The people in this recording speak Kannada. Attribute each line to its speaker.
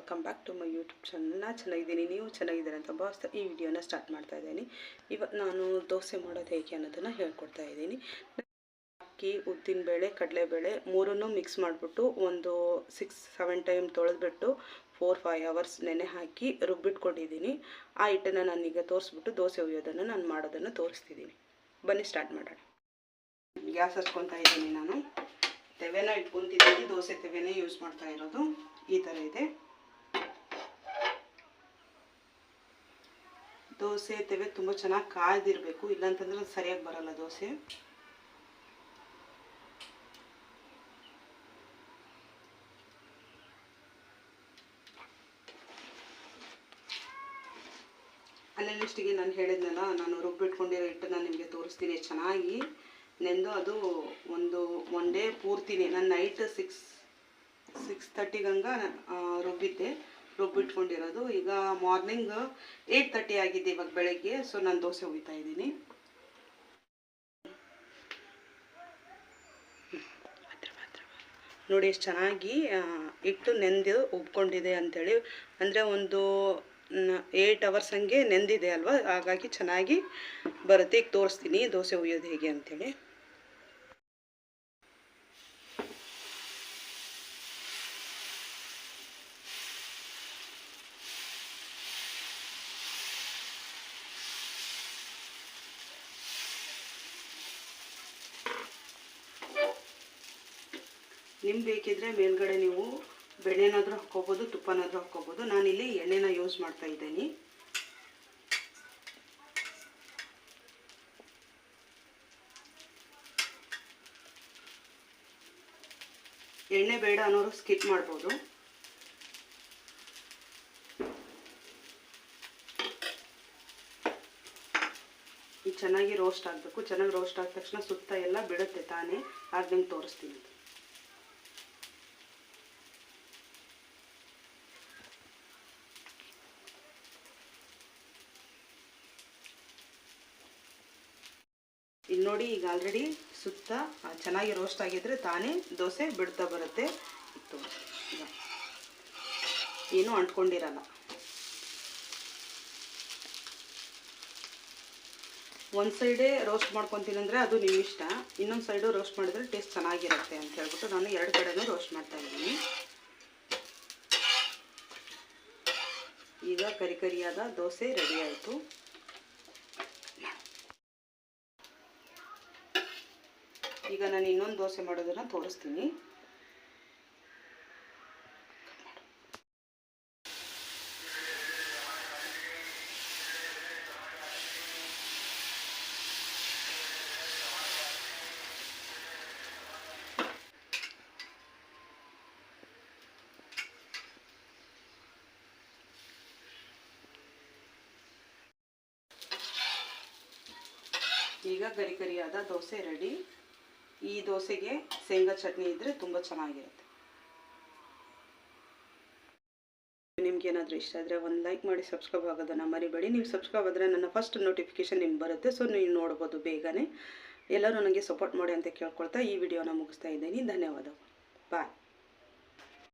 Speaker 1: Welcome back to my YouTube channel ನಾನು ಚೆನ್ನಾಗಿದ್ದೀನಿ, ನೀವು ಚೆನ್ನಾಗಿದ್ದೀರ ಅಂತ ಭಾವಿಸ್ತಾ ಈ ವಿಡಿಯೋನ ಸ್ಟಾರ್ಟ್ ಮಾಡ್ತಾ ಇದ್ದೀನಿ. ಇವತ್ತು ನಾನು ದೋಸೆ ಮಾಡೋದು ಹೇಗೆ ಅನ್ನೋದನ್ನು ಹೇಳ್ಕೊಡ್ತಾ ಇದ್ದೀನಿ. ಅಕ್ಕಿ ಉದ್ದಿನಬೇಳೆ ಕಡಲೆಬೇಳೆ ಮೂರನ್ನು ಮಿಕ್ಸ್ ಮಾಡಿಬಿಟ್ಟು ಒಂದು ಸಿಕ್ಸ್ ಸೆವೆನ್ ಟೈಮ್ ತೊಳೆದ್ಬಿಟ್ಟು ಫೋರ್ ಫೈವ್ ಅವರ್ಸ್ ನೆನೆ ಹಾಕಿ ರುಬ್ಬಿಟ್ಕೊಂಡಿದ್ದೀನಿ. ಆ ಹಿಟ್ಟನ್ನು ಈಗ ತೋರಿಸ್ಬಿಟ್ಟು ದೋಸೆ ಹುಯ್ಯೋದನ್ನು ನಾನು ಮಾಡೋದನ್ನು ತೋರಿಸ್ತಿದ್ದೀನಿ. ಬನ್ನಿ ಸ್ಟಾರ್ಟ್ ಮಾಡೋಣ. ಗ್ಯಾಸ್ ಹಚ್ಕೊತಾ ಇದ್ದೀನಿ ನಾನು. ತೆವೆನ ಇಟ್ಕೊತಿದ್ದೀನಿ. ದೋಸೆ ತೆವೆನೇ ಯೂಸ್ ಮಾಡ್ತಾ ಇರೋದು. ಈ ಥರ ಇದೆ. ದೋಸೆ, ತೆವೆ ತುಂಬ ಚೆನ್ನಾಗಿ ಕಾಯ್ದಿರಬೇಕು. ಇಲ್ಲಾಂತಂದ್ರೆ ಸರಿಯಾಗಿ ಬರಲ್ಲ ದೋಸೆ. ಅಲ್ಲೆಲ್ಲಿಷ್ಟಿಗೆ ನಾನು ಹೇಳಿದ್ನಲ್ಲ, ನಾನು ರುಬ್ಬಿಟ್ಕೊಂಡಿರೋ ಹಿಟ್ಟನ್ನು ನಿಮಗೆ ತೋರಿಸ್ತೀನಿ ಚೆನ್ನಾಗಿ. ನೆಂದು ಅದು ಒಂದು ಒನ್ ಡೇ ಪೂರ್ತಿನೇ. ನಾನು ನೈಟ್ ಸಿಕ್ಸ್ ಸಿಕ್ಸ್ ತರ್ಟಿಗಂಗ ರುಬ್ಬಿದ್ದೆ. ರುಬ್ಬಿಟ್ಕೊಂಡಿರೋದು. ಈಗ ಮಾರ್ನಿಂಗ್ ಏಯ್ಟ್ ತರ್ಟಿ ಆಗಿದೆ ಇವಾಗ ಬೆಳಗ್ಗೆ ಸೊ ನಾನು ದೋಸೆ ಹುಯ್ತಾ ಇದ್ದೀನಿ. ನೋಡಿ ಎಷ್ಟು ಚೆನ್ನಾಗಿ ಇಟ್ಟು ನೆಂದು ಉಬ್ಕೊಂಡಿದೆ ಅಂಥೇಳಿ ಅಂದರೆ ಒಂದು ಏಯ್ಟ್ ಅವರ್ಸ್ ಹಂಗೆ ನೆಂದಿದೆ ಅಲ್ವಾ? ಹಾಗಾಗಿ ಚೆನ್ನಾಗಿ ಬರುತ್ತೆ. ಈಗ ತೋರಿಸ್ತೀನಿ ದೋಸೆ ಉಯ್ಯೋದು ಹೇಗೆ ಅಂಥೇಳಿ ನಿಮ್ಗೆ ಬೇಕಿದ್ರೆ ಮೇಲ್ಗಡೆ ನೀವು ಬೆಣ್ಣೆನಾದರೂ ಹಾಕ್ಕೋಬೋದು, ತುಪ್ಪನಾದರೂ ಹಾಕ್ಕೋಬೋದು. ನಾನಿಲ್ಲಿ ಎಣ್ಣೆನ ಯೂಸ್ ಮಾಡ್ತಾ ಇದ್ದೀನಿ. ಎಣ್ಣೆ ಬೇಡ ಅನ್ನೋರು ಸ್ಕಿಪ್ ಮಾಡ್ಬೋದು. ಚೆನ್ನಾಗಿ ರೋಸ್ಟ್ ಆಗಬೇಕು. ಚೆನ್ನಾಗಿ ರೋಸ್ಟ್ ಆದ ತಕ್ಷಣ ಸುತ್ತ ಎಲ್ಲ ಬಿಡುತ್ತೆ ತಾನೇ. ಆಗ ನಿಮ್ಗೆ ತೋರಿಸ್ತೀನಿ. ಇಲ್ಲಿ ನೋಡಿ, ಈಗ ಆಲ್ರೆಡಿ ಸುತ್ತ ಚೆನ್ನಾಗಿ ರೋಸ್ಟ್ ಆಗಿದ್ರೆ ತಾನೇ ದೋಸೆ ಬಿಡ್ತಾ ಬರುತ್ತೆ. ಇತ್ತು. ಏನೂ ಅಂಟ್ಕೊಂಡಿರಲ್ಲ. ಒಂದು ಸೈಡೇ ರೋಸ್ಟ್ ಮಾಡ್ಕೊತೀನಿ ಅಂದರೆ ಅದು ನಿಮ್ಮ ಇಷ್ಟ. ಇನ್ನೊಂದು ಸೈಡು ರೋಸ್ಟ್ ಮಾಡಿದ್ರೆ ಟೇಸ್ಟ್ ಚೆನ್ನಾಗಿರುತ್ತೆ ಅಂತ ಹೇಳ್ಬಿಟ್ಟು ನಾನು ಎರಡು ಕಡೆನೂ ರೋಸ್ಟ್ ಮಾಡ್ತಾ ಇದ್ದೀನಿ. ಈಗ ಕರಿ ಕರಿಯಾದ ದೋಸೆ ರೆಡಿ ಆಯಿತು. ಈಗ ನಾನು ಇನ್ನೊಂದು ದೋಸೆ ಮಾಡೋದನ್ನು ತೋರಿಸ್ತೀನಿ. ಈಗ ಗರಿ ಗರಿಯಾದ ದೋಸೆ ರೆಡಿ. ಈ ದೋಸೆಗೆ ಶೇಂಗಾ ಚಟ್ನಿ ಇದ್ದರೆ ತುಂಬ ಚೆನ್ನಾಗಿರುತ್ತೆ. ನಿಮ್ಗೆ ಏನಾದರೂ ಇಷ್ಟ ಆದರೆ ಒಂದು ಲೈಕ್ ಮಾಡಿ ಸಬ್ಸ್ಕ್ರೈಬ್ ಆಗೋದನ್ನು ಮರಿಬೇಡಿ. ನೀವು ಸಬ್ಸ್ಕ್ರೈಬ್ ಆದರೆ ನನ್ನ ಫಸ್ಟ್ ನೋಟಿಫಿಕೇಶನ್ ನಿಮ್ಗೆ ಬರುತ್ತೆ. ಸೊ ನೀವು ನೋಡ್ಬೋದು ಬೇಗನೆ. ಎಲ್ಲರೂ ನನಗೆ ಸಪೋರ್ಟ್ ಮಾಡಿ ಅಂತ ಕೇಳ್ಕೊಳ್ತಾ ಈ ವಿಡಿಯೋನ ಮುಗಿಸ್ತಾ ಇದ್ದೀನಿ. ಧನ್ಯವಾದಗಳು. ಬಾಯ್